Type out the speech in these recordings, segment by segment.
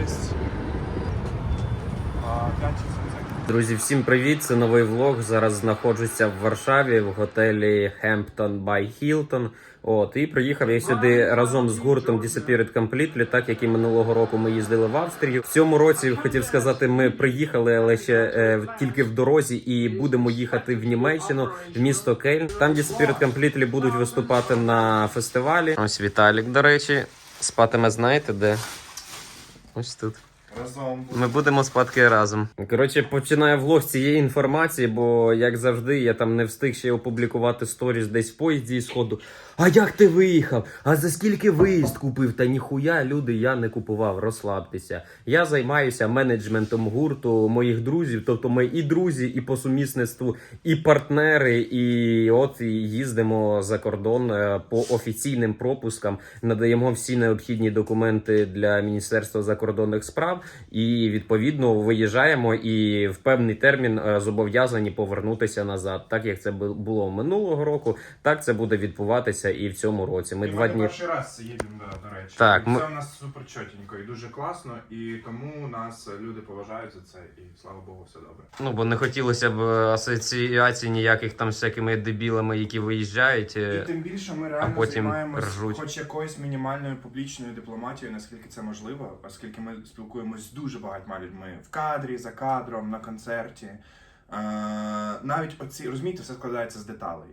десь 5 Друзі, всім привіт! Це новий влог. Зараз знаходжуся в Варшаві в готелі Hampton by Hilton. От і приїхав я сюди разом з гуртом Disappeared Completely, так як і минулого року ми їздили в Австрію. В цьому році хотів сказати, ми приїхали, але ще е, тільки в дорозі, і будемо їхати в Німеччину, в місто Кельн. Там Disappeared Completely будуть виступати на фестивалі. Ось Віталік, до речі, спатиме, знаєте де? Ось тут. разом. Ми будемо спадки разом. Коротше, починаю влог цієї інформації, бо як завжди, я там не встиг ще опублікувати сторіс десь в поїзді і сходу. А як ти виїхав? А за скільки виїзд купив? Та ніхуя, люди, я не купував, розслабтеся. Я займаюся менеджментом гурту моїх друзів, тобто ми і друзі, і по сумісництву, і партнери. І от їздимо за кордон е, по офіційним пропускам, надаємо всі необхідні документи для Міністерства закордонних справ, і відповідно виїжджаємо і в певний термін е, зобов'язані повернутися назад. Так як це було минулого року, так це буде відбуватися і в цьому році. Ми І два дні. перший раз їдемо, да, до речі. Так, І ми- Це у нас супер чотенько і дуже класно, і тому нас люди поважають за це, і слава Богу, все добре. Ну бо не хотілося б е, асоціацій ніяких там з всякими дебілами, які виїжджають. е, І тим більше ми реально потім займаємось ржуть. хоч якоюсь мінімальною публічною дипломатією, наскільки це можливо, оскільки ми спілкуємось з дуже багатьма людьми в кадрі, за кадром, на концерті. Е, навіть оці розумієте, все складається з деталей.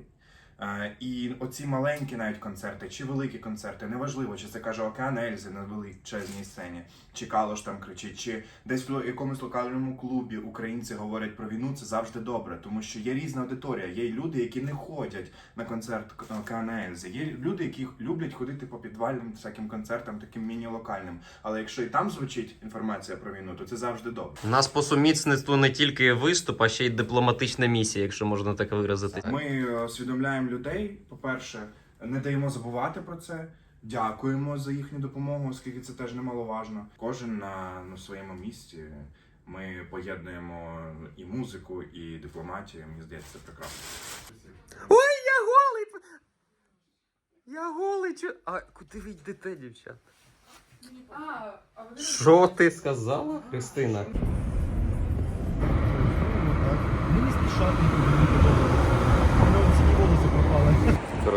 Е, і оці маленькі навіть концерти чи великі концерти, неважливо, чи це каже Океан Ельзи на величезній сцені, чи Калош там кричить, чи десь в якомусь локальному клубі українці говорять про війну, це завжди добре, тому що є різна аудиторія. Є люди, які не ходять на концерт Океан Ельзи. Є люди, які люблять ходити по підвальним всяким концертам, таким міні-локальним. Але якщо і там звучить інформація про війну, то це завжди добре. У нас по сумісництву не тільки виступ, а ще й дипломатична місія, якщо можна так виразити. Ми е, усвідомляємо людей. По-перше, не даємо забувати про це. Дякуємо за їхню допомогу, оскільки це теж немаловажно. Кожен на, на своєму місці. Ми поєднуємо і музику, і дипломатію. Мені здається, це прекрасно. Ой, я голий! Я голий чу. А куди ви йдете, дівчат? А, а вони Що ти сказала, Христина? Мені спішати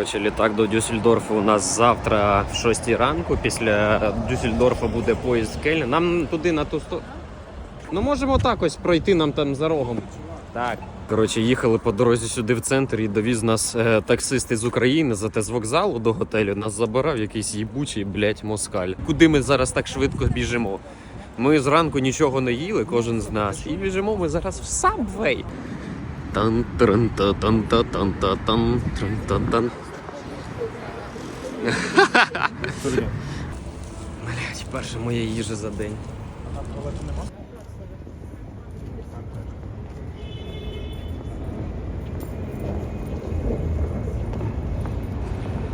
Коротше, літак до Дюссельдорфу у нас завтра в 6 ранку. Після Дюссельдорфа буде поїзд в Кельн. Нам туди на ту сторону. Ну можемо так ось пройти нам там за рогом. Так. Коротше, їхали по дорозі сюди в центр і довіз нас е, таксист із України, зате з вокзалу до готелю нас забирав якийсь їбучий, блять, москаль. Куди ми зараз так швидко біжимо? Ми зранку нічого не їли, кожен з нас, і біжимо ми зараз в Subway. тан тран та тан та тан та тан тран та тан Блять, перша моя їжа за день.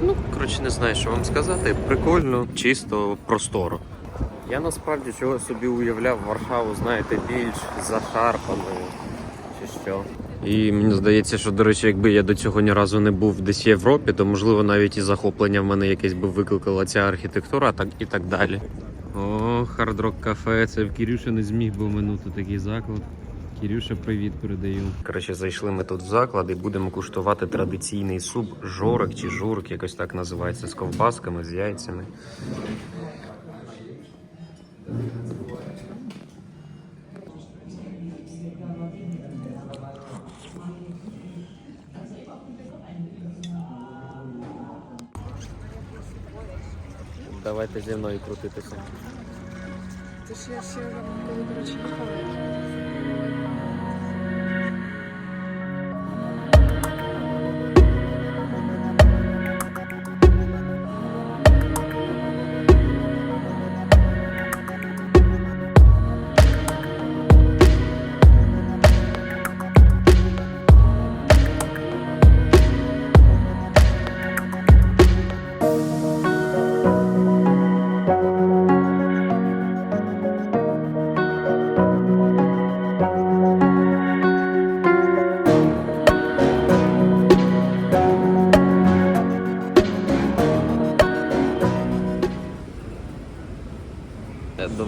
Ну, коротше, не знаю, що вам сказати. Прикольно, чисто, просторо. Я насправді чого собі уявляв Варшаву, знаєте, більш зашарпаною чи що. І мені здається, що, до речі, якби я до цього ні разу не був десь в Європі, то можливо навіть і захоплення в мене якесь би викликала ця архітектура так і так далі. О, хард-рок кафе. Це в Кірюша не зміг би минути такий заклад. Кірюша, привіт передаю. Коротше, зайшли ми тут в заклад і будемо куштувати традиційний суп жорик чи журк, якось так називається, з ковбасками, з яйцями. Давайте зі мною крутитися. Це ж я ще коли, речі, їхала.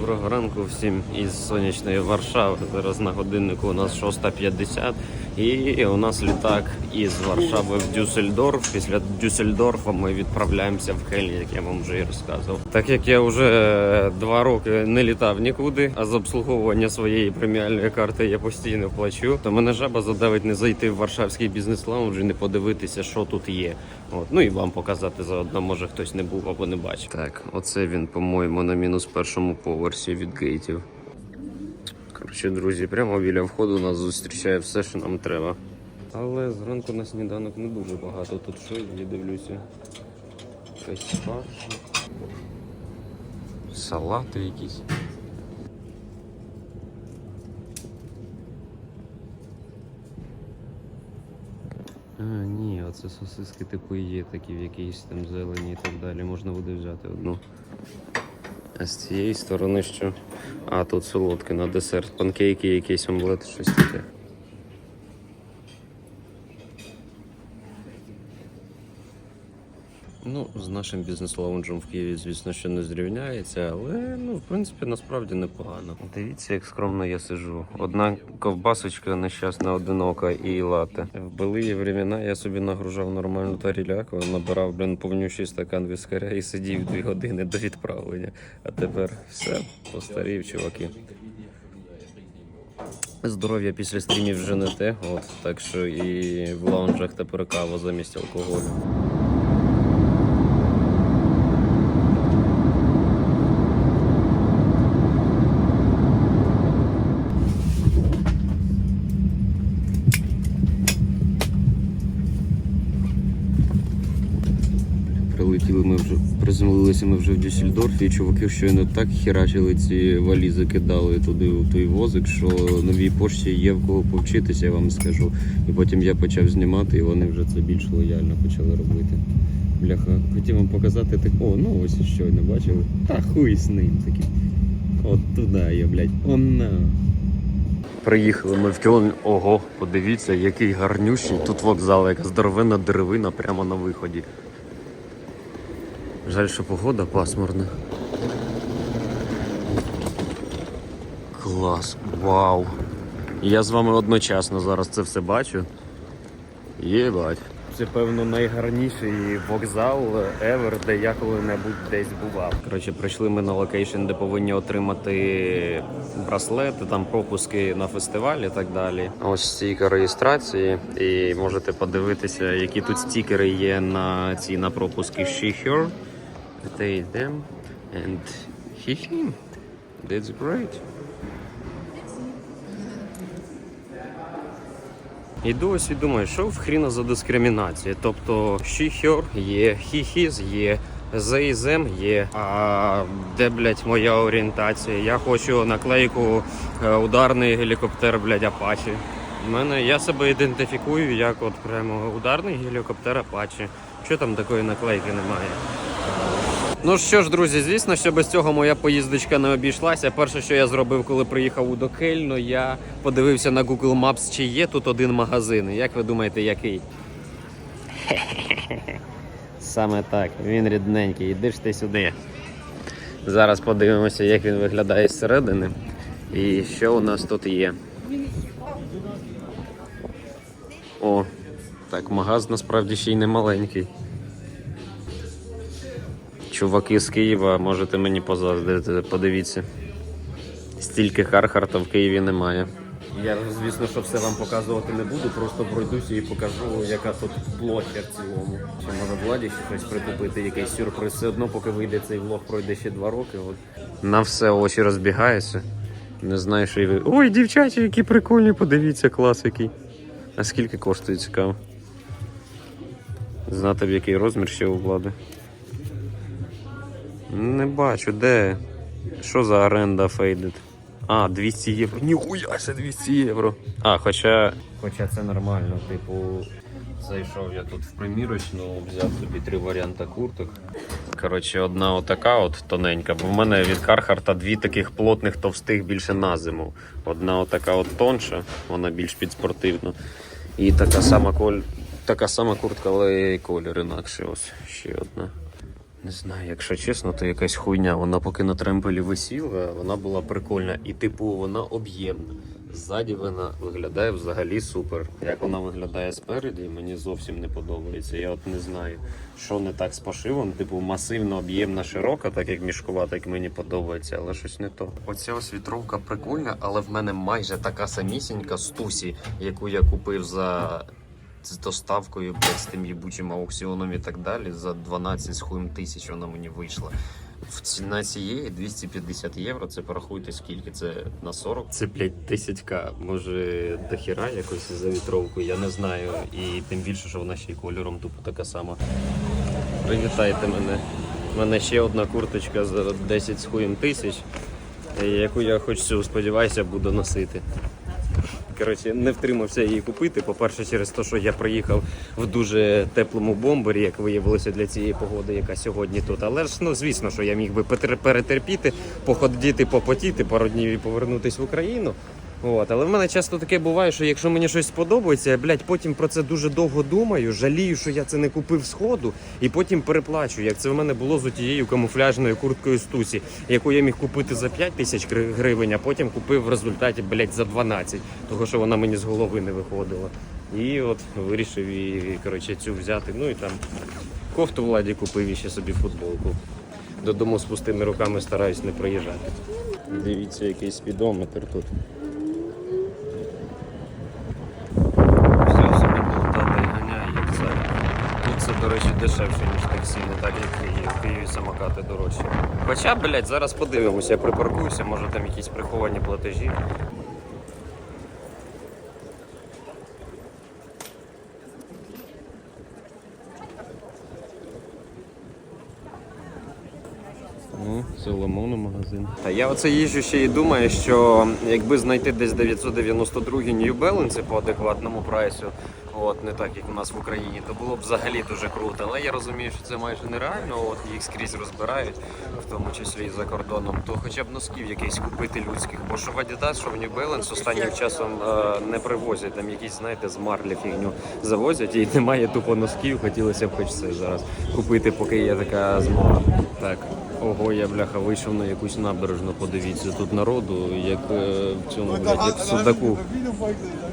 Доброго ранку всім із сонячної Варшави. Зараз на годиннику у нас 6.50 і у нас літак із Варшави в Дюссельдорф. Після Дюссельдорфа ми відправляємося в Кельн, як я вам вже і розказував. Так як я вже два роки не літав нікуди, а з обслуговування своєї преміальної карти я постійно плачу, то мене жаба задавить не зайти в варшавський бізнес-лаунж і не подивитися, що тут є. От. Ну і вам показати заодно, може хтось не був або не бачив. Так, оце він, по-моєму, на мінус першому поверсі від гейтів. Коротше, друзі, прямо біля входу нас зустрічає все, що нам треба. Але зранку на сніданок не дуже багато. Тут що я дивлюся. Якась фарш. Салати якісь. А, ні, оце сосиски типу є такі в якійсь там зелені і так далі. Можна буде взяти одну. А з цієї сторони що? А, тут солодке на десерт, панкейки, якийсь омлет, щось таке. Ну, з нашим бізнес-лаунжем в Києві, звісно, що не зрівняється, але ну, в принципі, насправді непогано. Дивіться, як скромно я сижу. Одна ковбасочка нещасна, одинока і лате. В былі времена я собі нагружав нормальну таріляку, набирав, блін, повнющий стакан віскаря і сидів дві години до відправлення. А тепер все, постарів, чуваки. Здоров'я після стрімів вже не те, от так що і в лаунжах тепер кава замість алкоголю. Прилетіли ми вже, приземлилися ми вже в Дюссельдорфі, і чуваки щойно так херачили ці валізи, кидали туди у той возик, що новій пошті є в кого повчитися, я вам скажу. І потім я почав знімати, і вони вже це більш лояльно почали робити. Бляха, хотів вам показати так. О, ну ось щойно бачили. Та хуй з ним такий. От туди я, блядь, она. Приїхали ми в Кьолн. Ого, подивіться, який гарнющий. Тут вокзал, яка здоровенна деревина прямо на виході. Жаль, що погода пасмурна. Клас, вау. Я з вами одночасно зараз це все бачу. Єбать. Це, певно, найгарніший вокзал ever, де я коли-небудь десь бував. Коротше, прийшли ми на локейшн, де повинні отримати браслети, там пропуски на фестиваль і так далі. Ось стійка реєстрації, і можете подивитися, які тут стікери є на ці на пропуски She Her. They them and he him. That's great. І думаю, що в хріна за дискримінація. Тобто she, є, he, his є, they, them є. А де, блядь, моя орієнтація? Я хочу наклейку е, ударний гелікоптер, блядь, Апачі. Мене я себе ідентифікую як от прямо ударний гелікоптер Апачі. Що там такої наклейки немає? Ну що ж, друзі, звісно, що без цього моя поїздочка не обійшлася. Перше, що я зробив, коли приїхав у Докельно, я подивився на Google Maps, чи є тут один магазин. Як ви думаєте, який? Саме так, він рідненький. Іди ж ти сюди. Зараз подивимося, як він виглядає зсередини. І що у нас тут є. О, так, магаз насправді ще й не маленький. Чуваки з Києва, можете мені позаздрити, подивіться. Стільки Хархарта в Києві немає. Я, звісно, що все вам показувати не буду, просто пройдуся і покажу, яка тут площа в цілому. Чи може владі щось прикупити, якийсь сюрприз. Все одно, поки вийде цей влог, пройде ще два роки. От. На все очі розбігаються. Не знаю, що й ви. Ой, дівчачі, які прикольні, подивіться, клас який. А скільки коштує цікаво? Знати в який розмір ще у влади. Не бачу, де? Що за оренда фейдед? А, 200 євро. Ніхуя це 200 євро. А, хоча. Хоча це нормально, типу. Зайшов я тут в примірочну, взяв собі три варіанти курток. Коротше, одна отака от тоненька, бо в мене від Кархарта дві таких плотних товстих більше на зиму. Одна отака от тонша, вона більш підспортивна. І така сама коль... така сама куртка, але колір інакше. Ось ще одна. Не знаю, якщо чесно, то якась хуйня. Вона поки на тремпелі висіла, вона була прикольна. І, типу, вона об'ємна. Ззаді вона виглядає взагалі супер. Як вона виглядає спереді, мені зовсім не подобається. Я от не знаю, що не так з пошивом. Типу, масивно об'ємна, широка, так як мішкова, так мені подобається, але щось не то. Оця ось вітровка прикольна, але в мене майже така самісінька з тусі, яку я купив за з доставкою, з тим їбучим аукціоном і так далі. За 12 з хуєм тисяч вона мені вийшла. Ціна цієї 250 євро. Це порахуйте скільки це на 40. Це, блядь, 10к. Може дохіра якось за вітровку, я не знаю. І тим більше, що вона ще й кольором тупо така сама. Привітайте мене. У мене ще одна курточка за 10 з хуєм тисяч, яку я хоч сподіваюся, буду носити. Коротше, не втримався її купити. По-перше, через те, що я приїхав в дуже теплому бомбері, як виявилося для цієї погоди, яка сьогодні тут. Але ж ну звісно, що я міг би перетерпіти, походити, попотіти пару днів і повернутися в Україну. От, але в мене часто таке буває, що якщо мені щось сподобається, я, блядь, потім про це дуже довго думаю, жалію, що я це не купив сходу, і потім переплачу, як це в мене було з тією камуфляжною курткою з тусі, яку я міг купити за 5 тисяч гривень, а потім купив в результаті, блядь, за 12, того що вона мені з голови не виходила. І от вирішив і, коротше, цю взяти. Ну і там кофту владі купив і ще собі футболку. Додому з пустими руками стараюсь не приїжджати. Дивіться, який спідометр тут. Взяв собі болта та й ганяє, як це. Тут це, до речі, дешевше, ніж таксі, не так як в Києві. В Києві самокати дорожчі. Хоча, блядь, зараз подивимося, я припаркуюся, може там якісь приховані платежі. Ну, Соломону магазин. Та я оце їжджу ще і думаю, що якби знайти десь 992 New Balance по адекватному прайсу, от не так як у нас в Україні, то було б взагалі дуже круто. Але я розумію, що це майже нереально. От їх скрізь розбирають, в тому числі і за кордоном. То хоча б носків якийсь купити людських. Бо що в Adidas, що в New Balance останнім часом е, не привозять там якісь, знаєте, з марлі фігню завозять і немає тупо носків. Хотілося б хоч це зараз купити, поки є така змога. Так. Ого, я бляха вийшов на якусь набережну, подивіться, тут народу, як е, в цьому, блядь, як в Судаку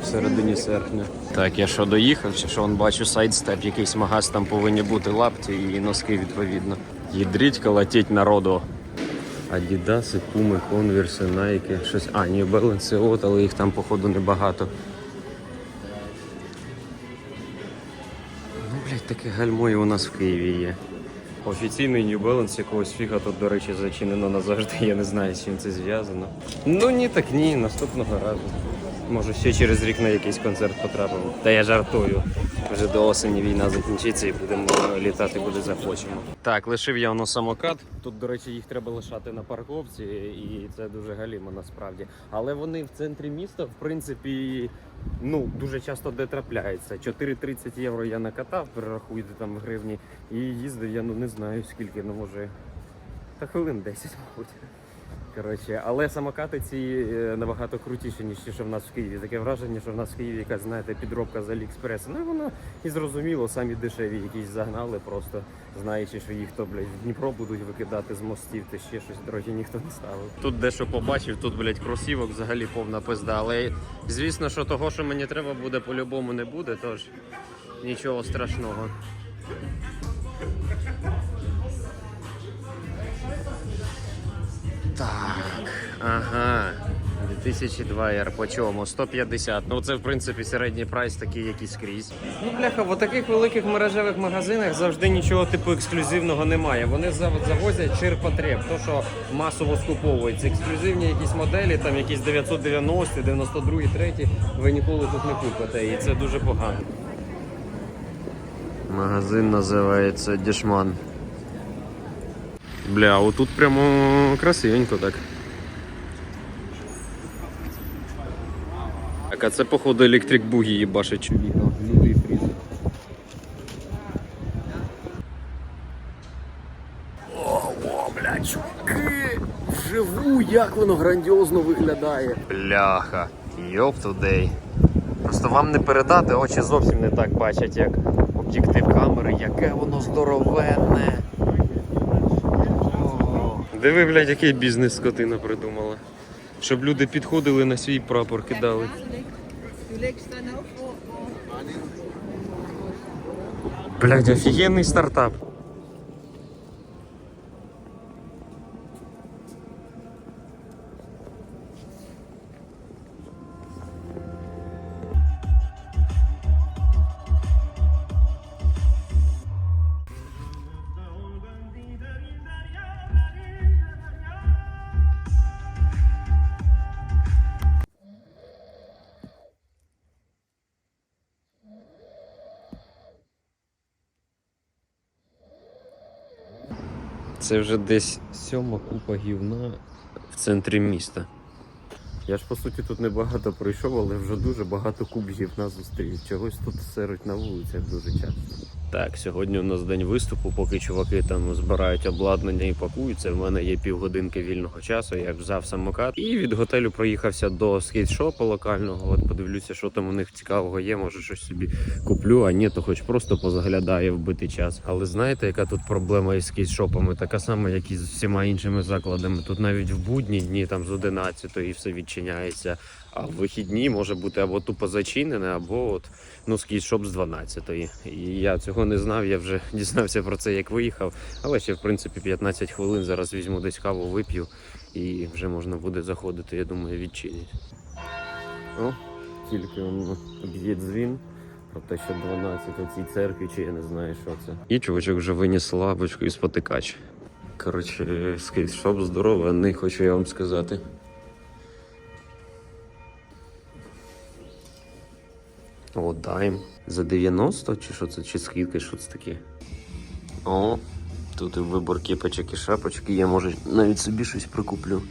в середині серпня. Так, я що доїхав, чи що он бачу сайдстеп, якийсь магаз там повинні бути лапті і носки відповідно. Їдріть колотіть народу. Адідаси, Пуми, Конверси, Найки, щось. А, New Balance, от, але їх там, походу, небагато. Ну, блядь, таке гальмо і у нас в Києві є. Офіційний New Balance якогось фіга тут, до речі, зачинено назавжди. Я не знаю, з чим це зв'язано. Ну ні, так ні, наступного разу. Може, ще через рік на якийсь концерт потрапимо. Та я жартую. Вже до осені війна закінчиться і будемо літати, куди захочемо. Так, лишив я воно самокат. Тут, до речі, їх треба лишати на парковці, і це дуже галімо насправді. Але вони в центрі міста, в принципі, ну дуже часто де трапляються. 4,30 євро я накатав, перерахуйте там в гривні. І їздив я ну не знаю скільки, ну може. Та хвилин 10, мабуть. Коротше, але самокати ці е, набагато крутіші, ніж ті, що в нас в Києві. Таке враження, що в нас в Києві якась, знаєте, підробка з Аліекспрес. Ну воно і зрозуміло, самі дешеві якісь загнали, просто знаючи, що їх то, блядь, в Дніпро будуть викидати з мостів, та ще щось дорогі ніхто не ставив. Тут дещо побачив, тут, блядь, кросівок взагалі повна пизда. Але звісно, що того, що мені треба буде, по-любому не буде, тож нічого страшного. Так, ага. 2002 R по чому? 150. Ну це в принципі середній прайс такий, як і скрізь. Ну бляха, в таких великих мережевих магазинах завжди нічого типу ексклюзивного немає. Вони зав- завозять ширпотреб, то що масово скуповується. Ексклюзивні якісь моделі, там якісь 990, 92, 3, ви ніколи тут не купите. І це дуже погано. Магазин називається Дішман. Бля, отут прямо красивенько так. Так, а це походу електрик бугі їбашить чубіга. Лютий фріз. Ого, бля, чуваки! Вживу, як воно грандіозно виглядає. Бляха, йоп тудей. Просто вам не передати, очі зовсім не так бачать, як об'єктив камери, яке воно здоровенне. Диви, блядь, який бізнес скотина придумала. Щоб люди підходили на свій прапор кидали. Блядь, офігенний стартап. Це вже десь сьома купа гівна в центрі міста. Я ж по суті тут небагато пройшов, але вже дуже багато куб гівна зустрів. Чогось тут серуть на вулицях дуже часто. Так, сьогодні у нас день виступу, поки чуваки там збирають обладнання і пакуються. В мене є півгодинки вільного часу. Я взяв самокат і від готелю проїхався до скейтшопу локального. От подивлюся, що там у них цікавого є. Може щось собі куплю, а ні, то хоч просто позаглядаю вбитий час. Але знаєте, яка тут проблема із скейтшопами? Така сама, як і з всіма іншими закладами. Тут навіть в будні дні там з 11 і все відчиняється. А в вихідні може бути або тупо зачинене, або от ну скейтшоп з 12-ї. І я цього не знав. Я вже дізнався про це, як виїхав. Але ще в принципі 15 хвилин. Зараз візьму десь каву, вип'ю і вже можна буде заходити. Я думаю, відчинять. О, тільки б'є дзвін. Про те, що 12 у цій церкві, чи я не знаю, що це. І чувачок вже виніс лавочку і спотикач. Коротше, скейтшоп здоровий, хочу я вам сказати. О, дайм. За 90 чи що це? Чи скидка, що це таке? О, тут і вибор кепочок і шапочки. Я може навіть собі щось прикуплю.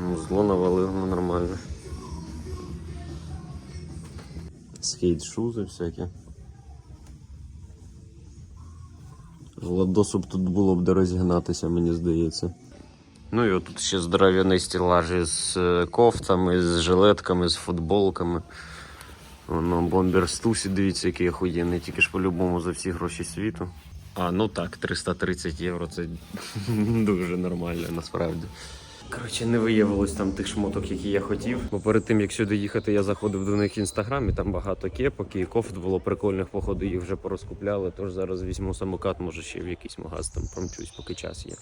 Ну, зло навалив, ну нормально. Скейт-шузи всякі. Владосу б тут було б де розігнатися, мені здається. Ну і отут ще здоров'яний стілаж із е, кофтами, з жилетками, з футболками. Воно бомбер стусі, дивіться, який охуєнний, тільки ж по-любому за всі гроші світу. А, ну так, 330 євро це дуже нормально насправді. Коротше, не виявилось там тих шмоток, які я хотів. Бо перед тим як сюди їхати, я заходив до них в інстаграм, і там багато кепок і кофт було прикольних, походу їх вже порозкупляли. Тож зараз візьму самокат, може ще в якийсь магаз там промчусь, поки час є.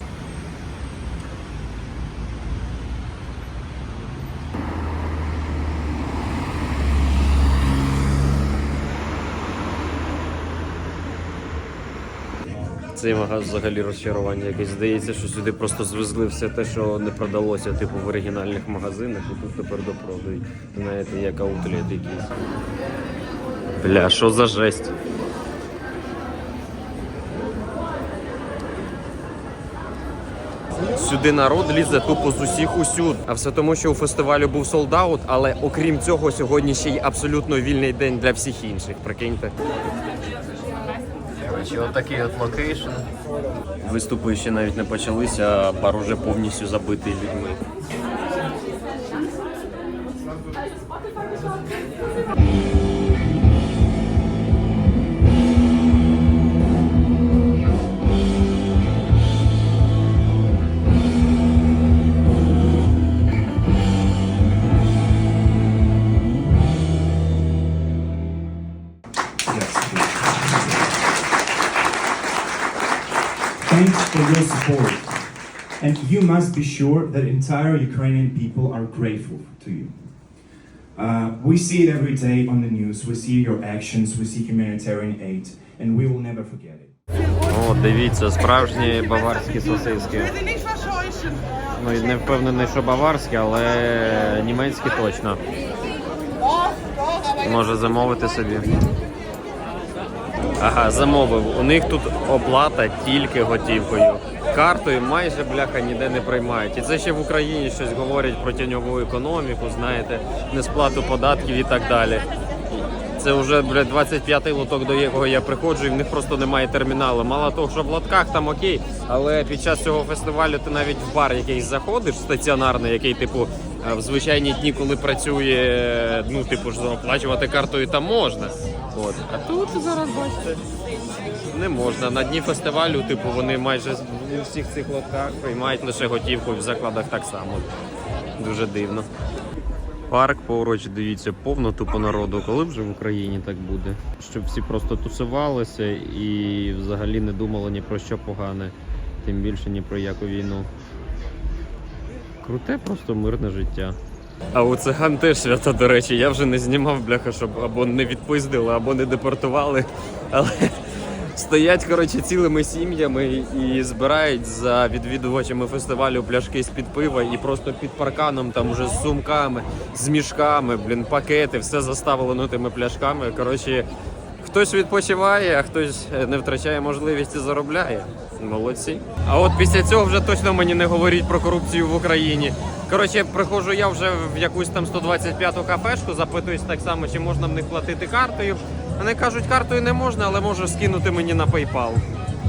Цей магаз взагалі розчарування якесь. Здається, що сюди просто звезли все те, що не продалося, типу в оригінальних магазинах, і тут тепер допродають. Знаєте, як аутлет якийсь. Бля, що за жесть? Сюди народ лізе тупо з усіх усюд. А все тому, що у фестивалю був солдаут, але окрім цього, сьогодні ще й абсолютно вільний день для всіх інших. Прикиньте. Коротше, отакий от локейшн. Виступи ще навіть не почалися, а бар уже повністю забитий людьми. Your support. And you must be sure that entire Ukrainian people are grateful to you. Uh, we see it every day on the news. We see your actions, we see humanitarian aid, and we will never forget it. О, дивіться, справжні баварські сосиски. Ну, і не впевнений, що баварські, але німецькі точно. Може замовити собі. Ага, замовив. У них тут оплата тільки готівкою. Картою майже бляха ніде не приймають. І це ще в Україні щось говорять про тіньову економіку, знаєте, несплату податків і так далі. Це вже блядь, 25-й лоток, до якого я приходжу, і в них просто немає терміналу. Мало того, що в лотках там окей, але під час цього фестивалю ти навіть в бар якийсь заходиш, стаціонарний, який, типу, в звичайні дні, коли працює, ну, типу ж оплачувати картою там можна. От. А тут зараз бачите. Не можна. На дні фестивалю, типу, вони майже в усіх цих лотках приймають лише готівку в закладах так само. Дуже дивно. Парк поруч, дивіться, повно тупо народу. Коли вже в Україні так буде? Щоб всі просто тусувалися і взагалі не думали ні про що погане, тим більше ні про яку війну. Круте, просто мирне життя. А у циган теж свята, до речі, я вже не знімав, бляха, щоб або не відпиздили, або не депортували. Але стоять коротше цілими сім'ями і збирають за відвідувачами фестивалю пляшки з-під пива і просто під парканом там уже з сумками, з мішками, блін, пакети, все заставлено тими пляшками. Коротше, хтось відпочиває, а хтось е, не втрачає можливість і заробляє. Молодці. А от після цього вже точно мені не говоріть про корупцію в Україні. Коротше, приходжу я вже в якусь там 125-ту кафешку, запитуюсь так само, чи можна в них платити картою. Вони кажуть, картою не можна, але можеш скинути мені на PayPal.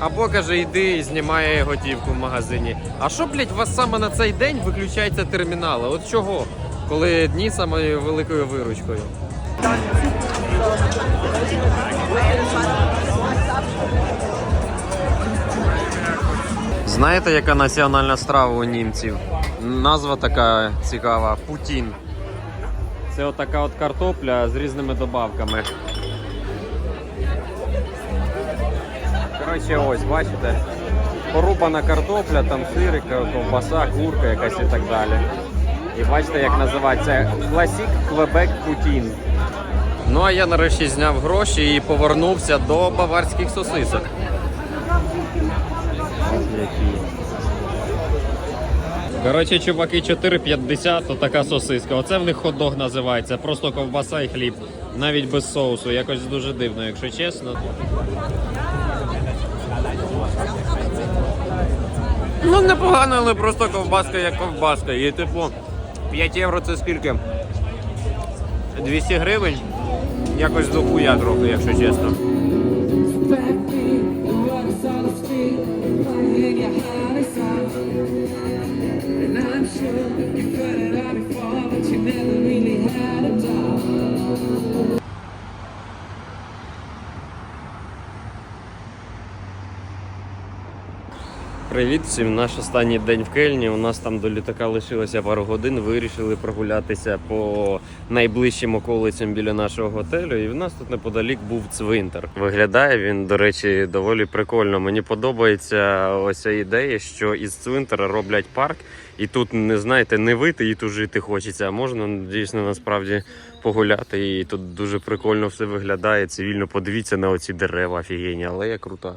Або каже, йди і знімає готівку в магазині. А що, блядь, у вас саме на цей день виключаються термінали? От чого? Коли дні самою великою виручкою. Знаєте, яка національна страва у німців? Назва така цікава Путін. Це отака от картопля з різними добавками. Коротше, ось, бачите? Порубана картопля, там сир, ковбаса, курка якась і так далі. І бачите, як називається Класік Квебек Путін. Ну а я нарешті зняв гроші і повернувся до баварських сосисок. Коротше, чуваки, 4,50 то така сосиска. Оце в них хот-дог називається. Просто ковбаса і хліб. Навіть без соусу. Якось дуже дивно, якщо чесно. Ну, непогано, але просто ковбаска як ковбаска. І типу 5 євро це скільки? 200 гривень? Якось дохуя трохи, якщо чесно. Привіт всім! Наш останній день в Кельні. У нас там до літака лишилося пару годин. Вирішили прогулятися по найближчим околицям біля нашого готелю. І в нас тут неподалік був цвинтар. Виглядає він, до речі, доволі прикольно. Мені подобається ось ідея, що із цвинтара роблять парк, і тут не знаєте, не вийти і тут жити хочеться. А можна дійсно насправді погуляти. І тут дуже прикольно все виглядає. Цивільно подивіться на оці дерева офігенні, але я крута.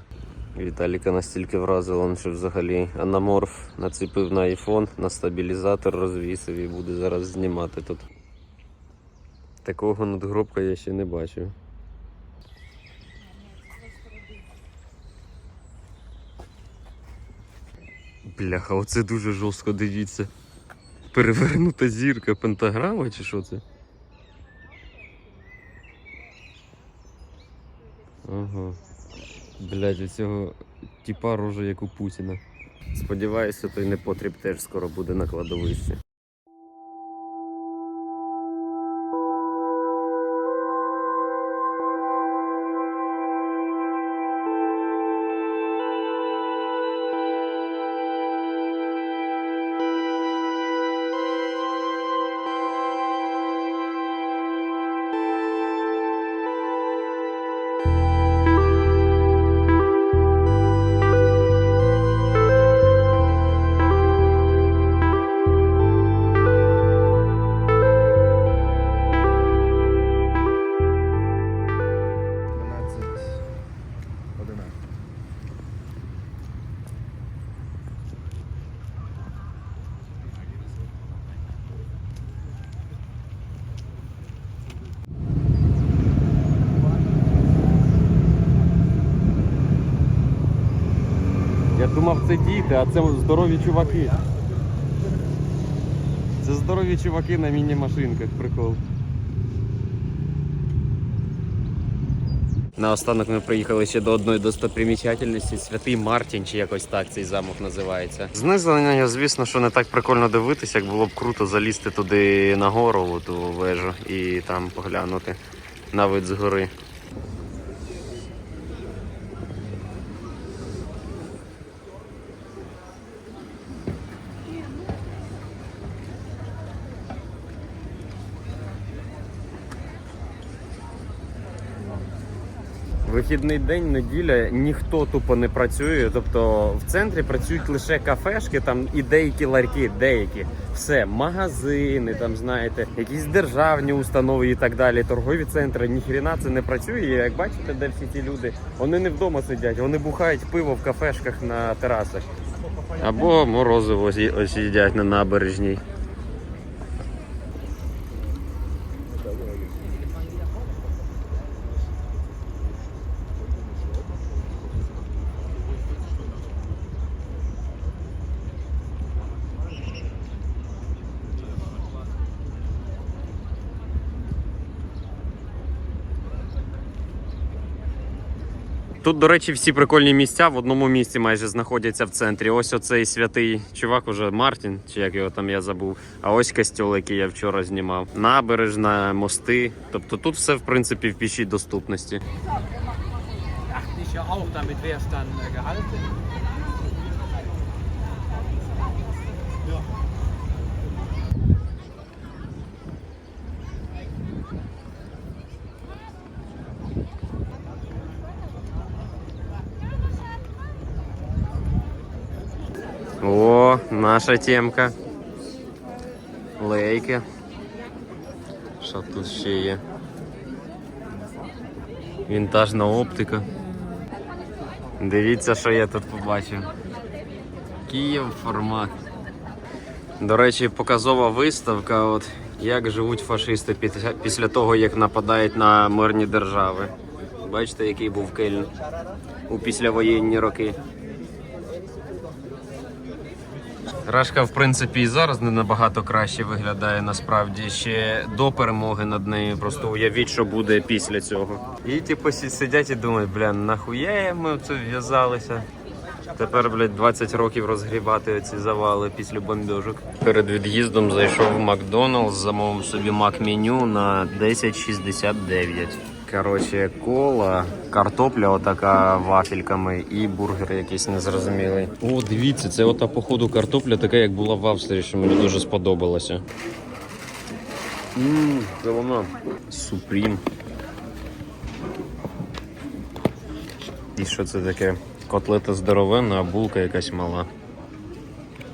Віталіка настільки вразило, що взагалі анаморф нацепив на айфон, на стабілізатор розвісив і буде зараз знімати тут. Такого надгробка я ще не бачив. Бляха, оце дуже жорстко дивіться. Перевернута зірка, пентаграма чи що це? Ага. Блядь, у цього тіпа рожа як у Путіна. Сподіваюся, той непотріб теж скоро буде на кладовищі. Думав, це діти, а це здорові чуваки. Це здорові чуваки на міні-машинках, прикол. Наостанок ми приїхали ще до одної достопримічательності Святий Мартін, чи якось так цей замок називається. Знизу на нього, звісно, що не так прикольно дивитися, як було б круто залізти туди на гору, ту вежу, і там поглянути на вид з гори. Вихідний день, неділя, ніхто тупо не працює. Тобто в центрі працюють лише кафешки, там і деякі ларьки, деякі. Все, магазини, там знаєте, якісь державні установи і так далі. Торгові центри, ніхрена це не працює. Як бачите, де всі ці люди, вони не вдома сидять, вони бухають пиво в кафешках на терасах. Або морозиво ось- на набережній. Тут, до речі, всі прикольні місця в одному місці майже знаходяться в центрі. Ось оцей святий чувак, уже Мартін, чи як його там я забув. А ось костюл, який я вчора знімав. Набережна, мости. Тобто тут все в принципі в пішій доступності. Ist наша темка. Лейки. Що тут ще є? Вінтажна оптика. Дивіться, що я тут побачив. Київ формат. До речі, показова виставка, от як живуть фашисти після, того, як нападають на мирні держави. Бачите, який був Кельн у післявоєнні роки. Рашка, в принципі, і зараз не набагато краще виглядає насправді ще до перемоги над нею. Просто уявіть, що буде після цього. І типу сидять і думають, бля, нахуя ми це в'язалися. Тепер, блядь, 20 років розгрібати оці завали після бомбежок. Перед від'їздом зайшов в Макдоналдс, замовив собі мак-меню на 10,69. Коротше, кола, картопля отака вафельками і бургер якийсь незрозумілий. О, дивіться, це ота походу картопля така, як була в Австрії, що мені дуже сподобалося. Ммм, це воно. Супрім. І що це таке? Котлета здоровенна, а булка якась мала.